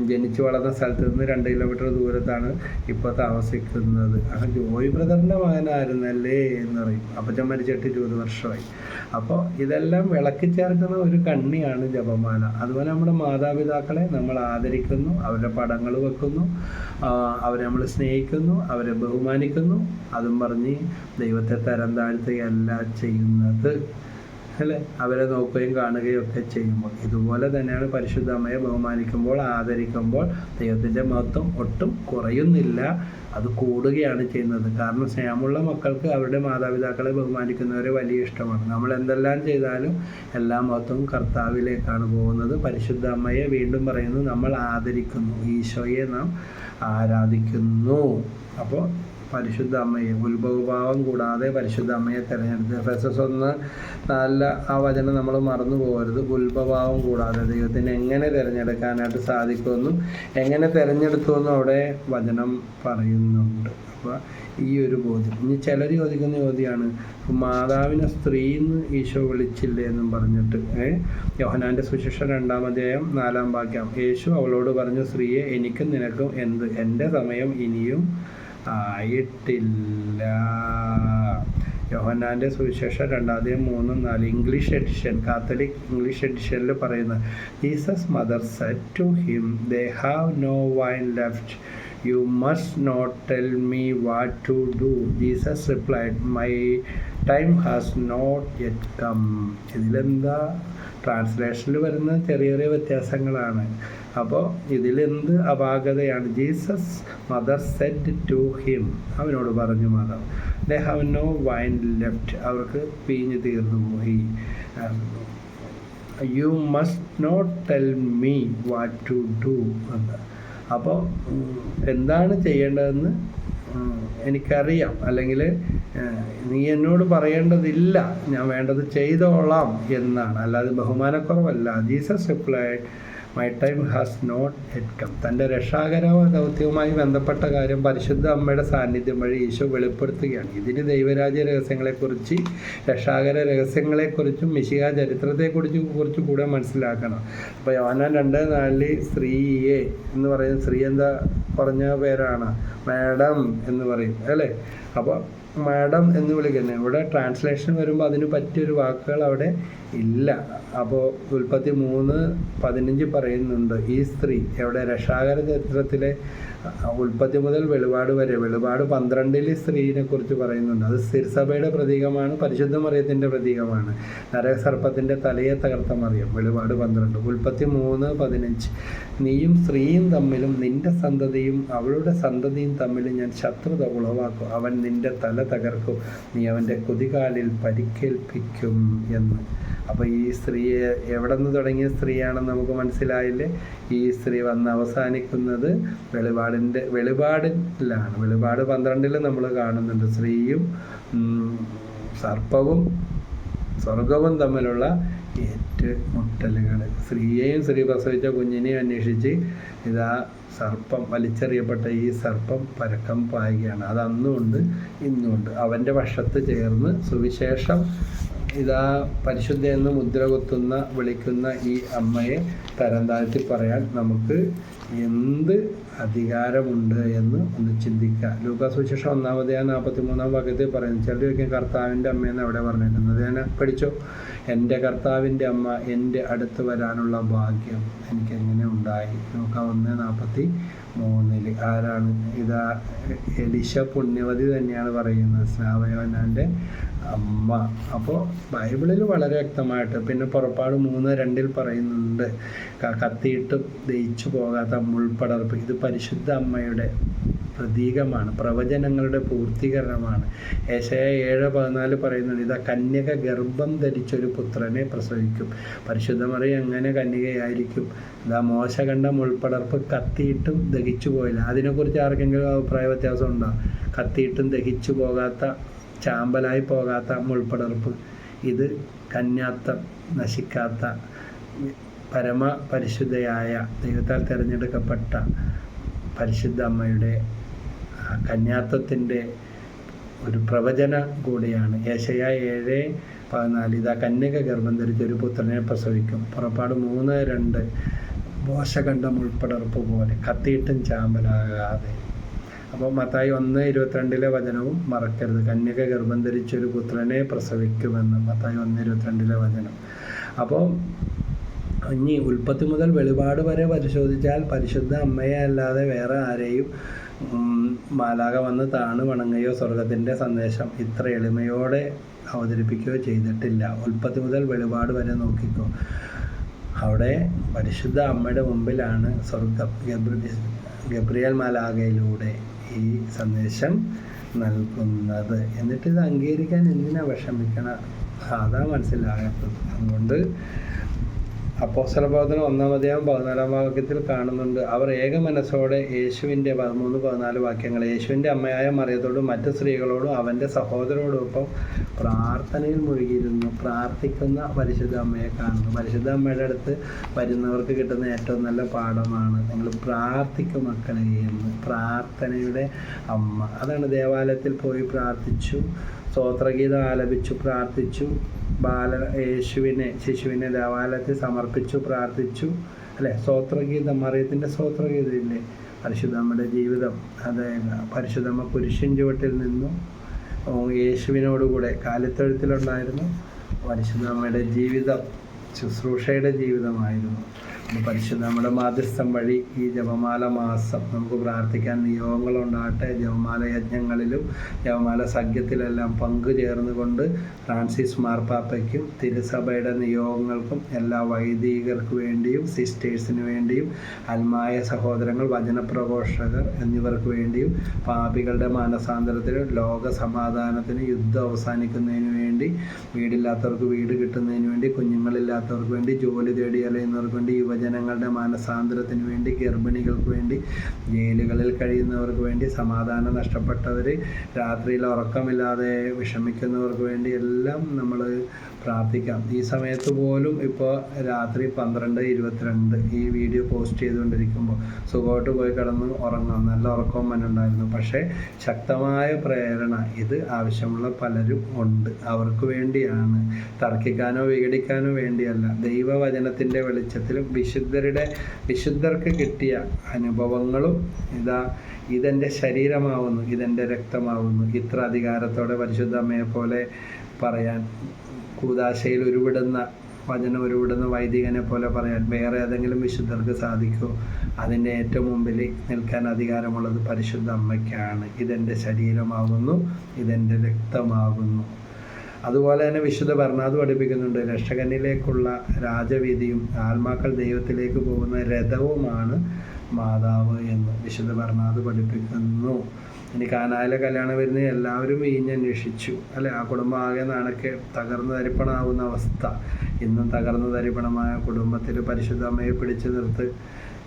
S1: ജനിച്ചു വളർന്ന സ്ഥലത്ത് നിന്ന് രണ്ട് കിലോമീറ്റർ ദൂരത്താണ് ഇപ്പോൾ താമസിക്കുന്നത്. ആ ജോയ് ബ്രദറിന്റെ മകനായിരുന്നല്ലേ എന്ന് പറയും അപ്പച്ചൻ മരിച്ചിട്ട് ഇരുപത് വർഷമായി. അപ്പോൾ ഇതെല്ലാം വിളക്കി ചേർക്കുന്ന ഒരു കണ്ണിയാണ് ജപമാല അതുപോലെ നമ്മുടെ മാതാപിതാക്കളെ നമ്മൾ ആദരിക്കുന്നു അവരുടെ പടങ്ങൾ വെക്കുന്നു അവരെ നമ്മൾ സ്നേഹിക്കുന്നു അവരെ ബഹുമാനിക്കുന്നു. അതും പറഞ്ഞ് ദൈവത്തെ തരം താഴ്ത്തുകയല്ല ചെയ്യുന്നത്. അല്ലേ അവരെ നോക്കുകയും കാണുകയും ഒക്കെ ചെയ്യുമ്പോൾ. ഇതുപോലെ തന്നെയാണ് പരിശുദ്ധ അമ്മയെ ബഹുമാനിക്കുമ്പോൾ ആദരിക്കുമ്പോൾ ദൈവത്തിന്റെ മഹത്വം ഒട്ടും കുറയുന്നില്ല. അത് കൂടുകയാണ് ചെയ്യുന്നത്. കാരണം സ്നേഹമുള്ള മക്കൾക്ക് അവരുടെ മാതാപിതാക്കളെ ബഹുമാനിക്കുന്നവരെ വലിയ ഇഷ്ടമാണ്. നമ്മൾ എന്തെല്ലാം ചെയ്താലും എല്ലാ മഹത്വവും കർത്താവിലേക്കാണ് പോകുന്നത്. പരിശുദ്ധ അമ്മയെ വീണ്ടും പറയുന്നു നമ്മൾ ആദരിക്കുന്നു. ഈശോയെ നാം ആരാധിക്കുന്നു. അപ്പോൾ പരിശുദ്ധ അമ്മയെ ഉത്ഭവഭാവം കൂടാതെ പരിശുദ്ധ അമ്മയെ തിരഞ്ഞെടുത്ത്. എഫ് എസ് എസ് ഒന്ന് നല്ല ആ വചനം നമ്മൾ മറന്നു പോകരുത്. ഉത്ഭവഭാവം കൂടാതെ ദൈവത്തിന് എങ്ങനെ തിരഞ്ഞെടുക്കാനായിട്ട് സാധിക്കുമെന്നും എങ്ങനെ തിരഞ്ഞെടുത്തുവെന്നും അവിടെ വചനം പറയുന്നുണ്ട്. അപ്പോൾ ഈ ഒരു ബോധ്യം. ഇനി ചിലർ ചോദിക്കുന്ന ചോദ്യമാണ് മാതാവിനെ സ്ത്രീന്ന് ഈശോ വിളിച്ചില്ലേ എന്നും പറഞ്ഞിട്ട്. ഏ? യോഹനാന്റെ സുശിക്ഷ രണ്ടാമധ്യായം നാലാം വാക്യം. യേശു അവളോട് പറഞ്ഞു സ്ത്രീയെ എനിക്കും നിനക്കും എന്ത്? എന്റെ സമയം ഇനിയും ആയിട്ടില്ല. യോഹന്നാന്റെ സുവിശേഷം രണ്ടാമതേ മൂന്നും നാല് ഇംഗ്ലീഷ് എഡിഷൻ കാത്തലിക് ഇംഗ്ലീഷ് എഡിഷനിൽ പറയുന്നത് Jesus mother said to him they have no wine left you must not tell me what to do Jesus replied my time has not yet come ഇതിലെന്താ? ട്രാൻസ്ലേഷനിൽ വരുന്ന ചെറിയ ചെറിയ വ്യത്യാസങ്ങളാണ്. അപ്പോൾ ഇതിലെന്ത് അപാകതയാണ്? Jesus mother said to him. അവനോട് പറഞ്ഞു മാതാവ് they have no wine left. അവർക്ക് പീഞ്ഞ് തീർന്നു പോയി. You must not tell me what to do. എന്ന്. അപ്പോൾ എന്താണ് ചെയ്യേണ്ടതെന്ന് എനിക്കറിയാം. അല്ലെങ്കിൽ നീ എന്നോട് പറയേണ്ടതില്ല. ഞാൻ വേണ്ടത് ചെയ്തോളാം എന്നാണ്. അല്ലാതെ ബഹുമാനക്കുറവല്ല. Jesus reply my time has not yet come തന്റെ രക്ഷാകര ദൗത്യവുമായി ബന്ധപ്പെട്ട കാര്യം പരിശുദ്ധ അമ്മയുടെ സാന്നിധ്യം വഴി ഈശോ വെളിപ്പെടുത്തുകയാണ്. ഇതിന് ദൈവരാജ്യ രഹസ്യങ്ങളെക്കുറിച്ച് രക്ഷാകര രഹസ്യങ്ങളെക്കുറിച്ചും മിശിക ചരിത്രത്തെക്കുറിച്ചും കുറിച്ച് കൂടെ മനസ്സിലാക്കണം. അപ്പോൾ യോന രണ്ട് നാലിൽ സ്ത്രീയെ എന്ന് പറയുന്ന സ്ത്രീ എന്താ പറഞ്ഞ പേരാണ്? മാഡം എന്ന് പറയും. അല്ലേ? അപ്പോൾ മാഡം എന്ന് വിളിക്കുന്നത്. ഇവിടെ ട്രാൻസ്ലേഷൻ വരുമ്പോൾ അതിന് പറ്റിയൊരു വാക്കുകൾ അവിടെ ഇല്ല. അപ്പോൾ ഉൽപ്പത്തി മൂന്ന് പതിനഞ്ച് പറയുന്നുണ്ട്. ഈ സ്ത്രീ എവിടെ? രക്ഷാകര ചരിത്രത്തിലെ ഉൽപ്പത്തി മുതൽ വെളിപാട് വരെ വെളിപാട് പന്ത്രണ്ടിലെ സ്ത്രീനെ കുറിച്ച് പറയുന്നുണ്ട്. അത് സിർസഭയുടെ പ്രതീകമാണ് പരിശുദ്ധ മറിയത്തിന്റെ പ്രതീകമാണ്. നരകസർപ്പത്തിന്റെ തലയെ തകർത്ത മറിയം. വെളിപാട് പന്ത്രണ്ട്. ഉൽപ്പത്തി മൂന്ന് പതിനഞ്ച്. നീയും സ്ത്രീയും തമ്മിലും നിന്റെ സന്തതിയും അവളുടെ സന്തതിയും തമ്മിലും ഞാൻ ശത്രുത ഉളവാക്കും. അവൻ നിന്റെ തല തകർക്കും. നീ അവന്റെ കുതികാലിൽ പരിക്കേൽപ്പിക്കും എന്ന്. അപ്പോൾ ഈ സ്ത്രീയെ എവിടെ നിന്ന് തുടങ്ങിയ സ്ത്രീയാണെന്ന് നമുക്ക് മനസ്സിലായില്ലേ? ഈ സ്ത്രീ വന്ന് അവസാനിക്കുന്നത് വെളിപാടിന്റെ വെളിപാടിലാണ്. വെളിപാട് പന്ത്രണ്ടിൽ നമ്മൾ കാണുന്നുണ്ട്. സ്ത്രീയും സർപ്പവും സ്വർഗവും തമ്മിലുള്ള ഏറ്റുമുട്ടലുകൾ സ്ത്രീയെയും സ്ത്രീ പ്രസവിച്ച കുഞ്ഞിനെയും അന്വേഷിച്ച് ഇതാ സർപ്പം വലിച്ചെറിയപ്പെട്ട ഈ സർപ്പം പരക്കം പായുകയാണ്. അത് അന്നുമുണ്ട് ഇന്നുമുണ്ട് അവന്റെ വശത്ത് ചേർന്ന് സുവിശേഷം ഇതാ പരിശുദ്ധ എന്ന് മുദ്ര കുത്തുന്ന വിളിക്കുന്ന ഈ അമ്മയെ തരം താഴ്ത്തി പറയാൻ നമുക്ക് എന്ത് അധികാരമുണ്ട് എന്ന് ഒന്ന് ചിന്തിക്കുക. ലൂക്കാ സുശേഷം ഒന്നാമതേ നാൽപ്പത്തി മൂന്നാം ഭാഗത്തിൽ പറയുന്നു ചിലർ ചോദിക്കും കർത്താവിന്റെ അമ്മയെന്ന് എവിടെ പറഞ്ഞിരുന്നത് ഞാൻ പഠിച്ചു? എന്റെ കർത്താവിന്റെ അമ്മ എന്റെ അടുത്ത് വരാനുള്ള ഭാഗ്യം എനിക്ക് എങ്ങനെ ഉണ്ടായി? ലൂക്ക ഒന്ന് നാൽപ്പത്തി മൂന്നിൽ ആരാണ്? ഇതാ എലിശ പുണ്യവതി തന്നെയാണ് പറയുന്നത് സ്നാവയോനാന്റെ അമ്മ. അപ്പോൾ ബൈബിളിൽ വളരെ വ്യക്തമായിട്ട് പിന്നെ പുറപ്പാട് മൂന്ന് രണ്ടിൽ പറയുന്നുണ്ട് കത്തിയിട്ടും ദയിച്ചു പോകാത്ത മുൾപ്പടർപ്പ് ഇത് പരിശുദ്ധ അമ്മയുടെ പ്രതീകമാണ്. പ്രവചനങ്ങളുടെ പൂർത്തീകരണമാണ്. ഏശയ ഏഴ് പതിനാല് പറയുന്നുണ്ട് ഇതാ കന്യക ഗർഭം ധരിച്ചൊരു പുത്രനെ പ്രസവിക്കും. പരിശുദ്ധമറി എങ്ങനെ കന്യകയായിരിക്കും? ഇതാ മോശകണ്ഠം ഉൾപ്പടർപ്പ് കത്തിയിട്ടും ദഹിച്ചു പോയില്ല. അതിനെക്കുറിച്ച് ആർക്കെങ്കിലും അഭിപ്രായ വ്യത്യാസം ഉണ്ടോ? കത്തിയിട്ടും ദഹിച്ചു പോകാത്ത ചാമ്പലായി പോകാത്ത മുൾപ്പടർപ്പ് ഇത് കന്യാത്തം നശിക്കാത്ത പരമ പരിശുദ്ധയായ ദൈവത്താൽ തിരഞ്ഞെടുക്കപ്പെട്ട പരിശുദ്ധ അമ്മയുടെ കന്യാത്വത്തിന്റെ ഒരു പ്രവചന കൂടിയാണ്. ഏശയ ഏഴ് പതിനാല്. ഇതാ കന്യക ഗർഭം ധരിച്ച് ഒരു പുത്രനെ പ്രസവിക്കും. പുറപ്പാട് മൂന്ന് രണ്ട്. ദോഷകണ്ഠം ഉൾപ്പെടർപ്പ് പോലെ. കത്തിയിട്ടും ചാമ്പലാകാതെ. അപ്പോൾ മത്തായി ഒന്ന് ഇരുപത്തിരണ്ടിലെ വചനവും മറക്കരുത്. കന്യക ഗർഭം ധരിച്ചൊരു പുത്രനെ പ്രസവിക്കുമെന്ന് മത്തായി ഒന്ന് ഇരുപത്തിരണ്ടിലെ വചനം. അപ്പോൾ ഇനി ഉൽപ്പത്തി മുതൽ വെളിപാട് വരെ പരിശോധിച്ചാൽ പരിശുദ്ധ അമ്മയെ അല്ലാതെ വേറെ ആരെയും മാലാക വന്ന് താണു വണങ്ങുകയോ സ്വർഗത്തിന്റെ സന്ദേശം ഇത്ര എളിമയോടെ അവതരിപ്പിക്കുകയോ ചെയ്തിട്ടില്ല. ഉൽപ്പത്തി മുതൽ വെളിപാട് വരെ നോക്കിക്കോ. അവിടെ പരിശുദ്ധ അമ്മയുടെ മുമ്പിലാണ് സ്വർഗം ഗബ്രി ഗബ്രിയൽ മാലാകയിലൂടെ ഈ സന്ദേശം നൽകുന്നത്. എന്നിട്ട് ഇത് അംഗീകരിക്കാൻ എന്തിനാ വിഷമിക്കണം? അതാ മനസ്സിലാകാത്തത് അതുകൊണ്ട് അപ്പോസ്തല പ്രവർത്തനം ഒന്നാം അധ്യായം പതിനാലാം വാക്യത്തിൽ കാണുന്നുണ്ട്. അവർ ഏക മനസ്സോടെ യേശുവിന്റെ പതിമൂന്ന് പതിനാല് വാക്യങ്ങൾ യേശുവിന്റെ അമ്മയായ മറിയത്തോടും മറ്റ് സ്ത്രീകളോടും അവന്റെ സഹോദരോടൊപ്പം പ്രാർത്ഥനയിൽ മുഴുകിയിരുന്നു. പ്രാർത്ഥിക്കുന്ന പരിശുദ്ധ അമ്മയെ കാണുന്നു. പരിശുദ്ധ അമ്മയുടെ അടുത്ത് വരുന്നവർക്ക് കിട്ടുന്ന ഏറ്റവും നല്ല പാഠമാണ് നിങ്ങൾ പ്രാർത്ഥിക്കും മക്കളെ എന്ന്. പ്രാർത്ഥനയുടെ അമ്മ. അതാണ് ദേവാലയത്തിൽ പോയി പ്രാർത്ഥിച്ചു. സ്തോത്രഗീതം ആലപിച്ചു പ്രാർത്ഥിച്ചു. ബാല യേശുവിനെ ശിശുവിനെ ദേവാലയത്തിൽ സമർപ്പിച്ചു പ്രാർത്ഥിച്ചു. അല്ലെ? സ്തോത്രഗീതം മറിയത്തിന്റെ സ്തോത്രഗീതം ഇല്ലേ പരിശുദ്ധമ്മയുടെ ജീവിതം. അതായത് പരിശുദ്ധമ്മ കുരിശിൻ ചുവട്ടിൽ നിന്നും. യേശുവിനോടുകൂടെ കാലിത്തൊഴുത്തിലുണ്ടായിരുന്നു. പരിശുദ്ധമ്മയുടെ ജീവിതം ശുശ്രൂഷയുടെ ജീവിതമായിരുന്നു. പരിശുദ്ധ നമ്മുടെ മാധ്യസ്ഥം വഴി ഈ ജപമാല മാസം നമുക്ക് പ്രാർത്ഥിക്കാൻ നിയോഗങ്ങളുണ്ടാകട്ടെ. ജപമാല യജ്ഞങ്ങളിലും ജപമാല സഖ്യത്തിലെല്ലാം പങ്കു ചേർന്നുകൊണ്ട് ഫ്രാൻസിസ് മാർപ്പാപ്പയ്ക്കും തിരുസഭയുടെ നിയോഗങ്ങൾക്കും എല്ലാ വൈദികർക്ക് വേണ്ടിയും സിസ്റ്റേഴ്സിന് വേണ്ടിയും അൽമായ സഹോദരങ്ങൾ വചനപ്രഘോഷകർ എന്നിവർക്ക് വേണ്ടിയും പാപികളുടെ മാനസാന്തരത്തിനും ലോക സമാധാനത്തിന് യുദ്ധം അവസാനിക്കുന്നതിന് വേണ്ടി വീടില്ലാത്തവർക്ക് വീട് കിട്ടുന്നതിന് വേണ്ടി കുഞ്ഞുങ്ങളില്ലാത്തവർക്ക് വേണ്ടി ജോലി തേടി അലയുന്നവർക്ക് വേണ്ടി യുവജനങ്ങളുടെ മാനസാന്തരത്തിന് വേണ്ടി ഗർഭിണികൾക്ക് വേണ്ടി ജയിലുകളിൽ കഴിയുന്നവർക്ക് വേണ്ടി സമാധാനം നഷ്ടപ്പെട്ടവർ രാത്രിയിൽ ഉറക്കമില്ലാതെ വിഷമിക്കുന്നവർക്ക് വേണ്ടി എല്ലാം നമ്മൾ പ്രാർത്ഥിക്കാം. ഈ സമയത്ത് പോലും ഇപ്പോൾ രാത്രി പന്ത്രണ്ട് ഇരുപത്തിരണ്ട് ഈ വീഡിയോ പോസ്റ്റ് ചെയ്തുകൊണ്ടിരിക്കുമ്പോൾ സുഖമായിട്ട് പോയി കിടന്ന് ഉറങ്ങാം. നല്ല ഉറക്കവും മനുണ്ടായിരുന്നു. പക്ഷേ ശക്തമായ പ്രേരണ ഇത് ആവശ്യമുള്ള പലരും ഉണ്ട്. അവർക്ക് വേണ്ടിയാണ്. തർക്കിക്കാനോ വിഘടിക്കാനോ വേണ്ടിയല്ല. ദൈവവചനത്തിന്റെ വെളിച്ചത്തിലും വിശുദ്ധരുടെ വിശുദ്ധർക്ക് കിട്ടിയ അനുഭവങ്ങളും ഇതാ ഇതെന്റെ ശരീരമാവുന്നു ഇതെന്റെ രക്തമാവുന്നു. ഇത്ര അധികാരത്തോടെ പരിശുദ്ധ അമ്മയെ പോലെ പറയാൻ കൂതാശയിൽ ഉരുവിടുന്ന വചനം ഉരുവിടുന്ന വൈദികനെ പോലെ പറയാൻ വേറെ ഏതെങ്കിലും വിശുദ്ധർക്ക് സാധിക്കൂ? അതിന്റെ ഏറ്റവും മുമ്പിൽ നിൽക്കാൻ അധികാരമുള്ളത് പരിശുദ്ധ അമ്മയ്ക്കാണ്. ഇതെന്റെ ശരീരമാകുന്നു ഇതെന്റെ രക്തമാകുന്നു. അതുപോലെ തന്നെ വിശുദ്ധ ഭരണാത് പഠിപ്പിക്കുന്നുണ്ട് രക്ഷകനിലേക്കുള്ള രാജവീതിയും ആത്മാക്കൾ ദൈവത്തിലേക്ക് പോകുന്ന രഥവുമാണ് മാതാവ് എന്ന് വിശുദ്ധ ഭരണാത് പഠിപ്പിക്കുന്നു. ഇനി കാനായിലെ കല്യാണം വരുന്ന എല്ലാവരും വീഞ്ഞന്വേഷിച്ചു അല്ലെ? ആ കുടുംബം ആകെ നാണക്കെ തകർന്നു തരിപ്പണാവുന്ന അവസ്ഥ. ഇന്നും തകർന്നു തരിപ്പണമായ കുടുംബത്തിൽ പരിശുദ്ധ അമ്മയെ പിടിച്ചു നിർത്ത്.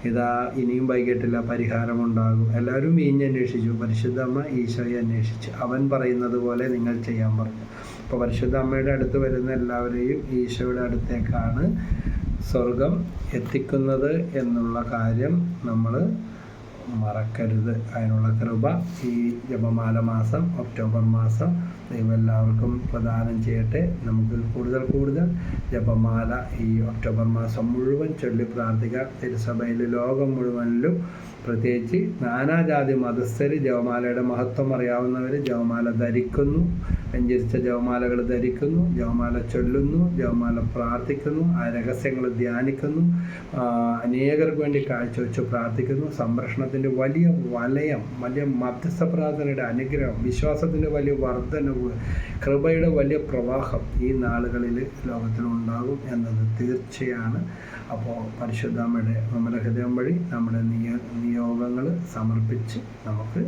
S1: ഇതാ ഇനിയും വൈകിട്ടില്ല പരിഹാരമുണ്ടാകും. എല്ലാവരും വീഞ്ഞന്വേഷിച്ചു പരിശുദ്ധ അമ്മ ഈശോയെ അന്വേഷിച്ചു. അവൻ പറയുന്നത് പോലെ നിങ്ങൾ ചെയ്യാൻ പറഞ്ഞു. അപ്പോൾ പരിശുദ്ധ അമ്മയുടെ അടുത്ത് വരുന്ന എല്ലാവരെയും ഈശോയുടെ അടുത്തേക്കാണ് സ്വർഗം എത്തിക്കുന്നത് എന്നുള്ള കാര്യം നമ്മൾ മറക്കരുത്. അതിനുള്ള കൃപ ഈ ജപമാല മാസം ഒക്ടോബർ മാസം ദൈവം എല്ലാവർക്കും പ്രദാനം ചെയ്യട്ടെ. നമുക്ക് കൂടുതൽ കൂടുതൽ ജപമാല ഈ ഒക്ടോബർ മാസം മുഴുവൻ ചൊല്ലി പ്രാർത്ഥിക്കാം. തിരുസഭയിൽ ലോകം മുഴുവനിലും പ്രത്യേകിച്ച് നാനാജാതി മതസ്ഥർ ജപമാലയുടെ മഹത്വം അറിയാവുന്നവർ ജപമാല ധരിക്കുന്നു. വ്യഞ്ചരിച്ച ജപമാലകൾ ധരിക്കുന്നു ജപമാല ചൊല്ലുന്നു ജപമാല പ്രാർത്ഥിക്കുന്നു ആ രഹസ്യങ്ങൾ ധ്യാനിക്കുന്നു അനേകർക്ക് വേണ്ടി കാഴ്ചവെച്ച് പ്രാർത്ഥിക്കുന്നു സംരക്ഷണത്തിന്റെ വലിയ വലയം വലിയ മധ്യസ്ഥ പ്രാർത്ഥനയുടെ അനുഗ്രഹം വിശ്വാസത്തിന്റെ വലിയ വർധനവ് കൃപയുടെ വലിയ പ്രവാഹം ഈ നാളുകളിൽ ലോകത്തിലുണ്ടാകും എന്നത് തീർച്ചയാണ്. അപ്പോൾ പരിശുദ്ധമ്മയുടെ നമ്മുടെ വഴി നമ്മുടെ നിയ നിയോഗങ്ങൾ സമർപ്പിച്ച് നമുക്ക്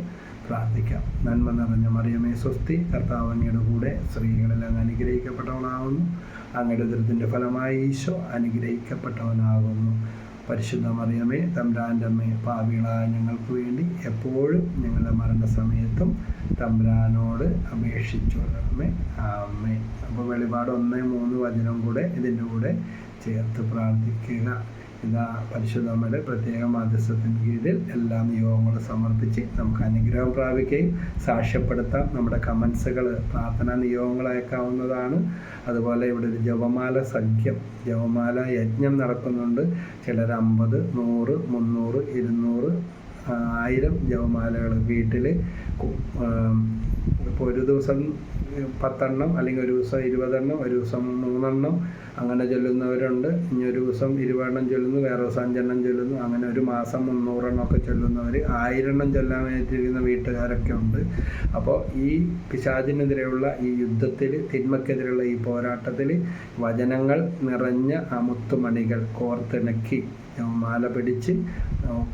S1: പ്രാർത്ഥിക്കാം. നന്മ നിറഞ്ഞ മറിയമേ സ്വസ്തി കർത്താവ് അങ്ങയുടെ കൂടെ സ്ത്രീകളെല്ലാം അനുഗ്രഹിക്കപ്പെട്ടവനാകുന്നു അങ്ങയുടെ ദുരിതത്തിന്റെ ഫലമായി ഈശോ അനുഗ്രഹിക്കപ്പെട്ടവനാകുന്നു. പരിശുദ്ധ മറിയമേ തമ്പ്രാന്റെ അമ്മേ പാവികളായ ഞങ്ങൾക്ക് വേണ്ടി എപ്പോഴും ഞങ്ങളുടെ മരണസമയത്തും തമ്പ്രാനോട് അപേക്ഷിച്ചു ആമേ അപ്പോൾ വെളിപാട് ഒന്ന് മൂന്ന് വചനം കൂടെ ഇതിന്റെ കൂടെ ചേർത്ത് പ്രാർത്ഥിക്കുക. ഇതാ പരിശുദ്ധമ്മയുടെ പ്രത്യേക മാധ്യസ്ഥത്തിന് കീഴിൽ എല്ലാ നിയോഗങ്ങളും സമർപ്പിച്ച് നമുക്ക് അനുഗ്രഹം പ്രാപിക്കുകയും സാക്ഷ്യപ്പെടുത്താം. നമ്മുടെ കമൻസുകൾ പ്രാർത്ഥനാ നിയോഗങ്ങൾ അയക്കാവുന്നതാണ് അതുപോലെ ഇവിടെ ഒരു ജപമാല സഖ്യം ജപമാല യജ്ഞം നടക്കുന്നുണ്ട്. ചിലർ അമ്പത് നൂറ് മുന്നൂറ് ഇരുന്നൂറ് ആയിരം ജപമാലകൾ വീട്ടിൽ ഇപ്പോൾ ഒരു ദിവസം പത്തെണ്ണം അല്ലെങ്കിൽ ഒരു ദിവസം ഇരുപതെണ്ണം ഒരു ദിവസം മൂന്നെണ്ണം അങ്ങനെ ചൊല്ലുന്നവരുണ്ട്. ഇനി ഒരു ദിവസം ഇരുപതെണ്ണം ചൊല്ലുന്നു വേറെ ദിവസം അഞ്ചെണ്ണം ചൊല്ലുന്നു അങ്ങനെ ഒരു മാസം മുന്നൂറെണ്ണം ഒക്കെ ചൊല്ലുന്നവർ ആയിരെണ്ണം ചൊല്ലാൻ വേണ്ടിയിരിക്കുന്ന വീട്ടുകാരൊക്കെ ഉണ്ട്. അപ്പോൾ ഈ പിശാചിനെതിരെയുള്ള ഈ യുദ്ധത്തിൽ തിന്മക്കെതിരെയുള്ള ഈ പോരാട്ടത്തിൽ വചനങ്ങൾ നിറഞ്ഞ ആ മുത്തുമണികൾ കോർത്തിണക്കി മാല പിടിച്ച്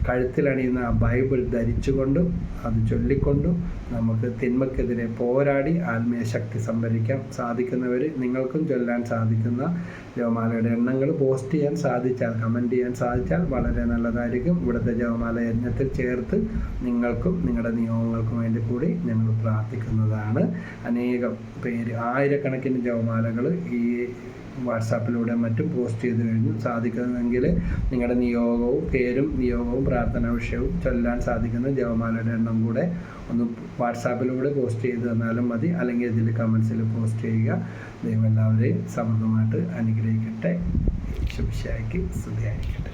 S1: കഴുത്തിലണിയുന്ന ബൈബിൾ ധരിച്ചുകൊണ്ടും അത് ചൊല്ലിക്കൊണ്ടും നമുക്ക് തിന്മക്കെതിരെ പോരാടി ആത്മീയ ശക്തി സംഭരിക്കാൻ സാധിക്കുന്നവർ നിങ്ങൾക്കും ചൊല്ലാൻ സാധിക്കുന്ന ജവമാലയുടെ എണ്ണങ്ങൾ പോസ്റ്റ് ചെയ്യാൻ സാധിച്ചാൽ കമന്റ് ചെയ്യാൻ സാധിച്ചാൽ വളരെ നല്ലതായിരിക്കും. ഇവിടുത്തെ ജവമാല യജ്ഞത്തിൽ ചേർത്ത് നിങ്ങൾക്കും നിങ്ങളുടെ നിയമങ്ങൾക്കും വേണ്ടി കൂടി ഞങ്ങൾ പ്രാർത്ഥിക്കുന്നതാണ്. അനേകം പേര് ആയിരക്കണക്കിന് ജവമാലകൾ ഈ വാട്സാപ്പിലൂടെ മറ്റും പോസ്റ്റ് ചെയ്ത് കഴിഞ്ഞു. സാധിക്കുമെങ്കിൽ നിങ്ങളുടെ നിയോഗവും പേരും നിയോഗവും പ്രാർത്ഥനാ വിഷയവും ചൊല്ലാൻ സാധിക്കുന്ന ജവമാലയുടെ എണ്ണം കൂടെ ഒന്ന് വാട്സാപ്പിലൂടെ പോസ്റ്റ് ചെയ്ത് തന്നാലും മതി. അല്ലെങ്കിൽ ഇതിൽ കമൻസിൽ പോസ്റ്റ് ചെയ്യുക. ദൈവം എല്ലാവരെയും സമൃദ്ധമായിട്ട് അനുഗ്രഹിക്കട്ടെ. ശുഭിശായിക്ക് സ്തുതിയായിരിക്കട്ടെ.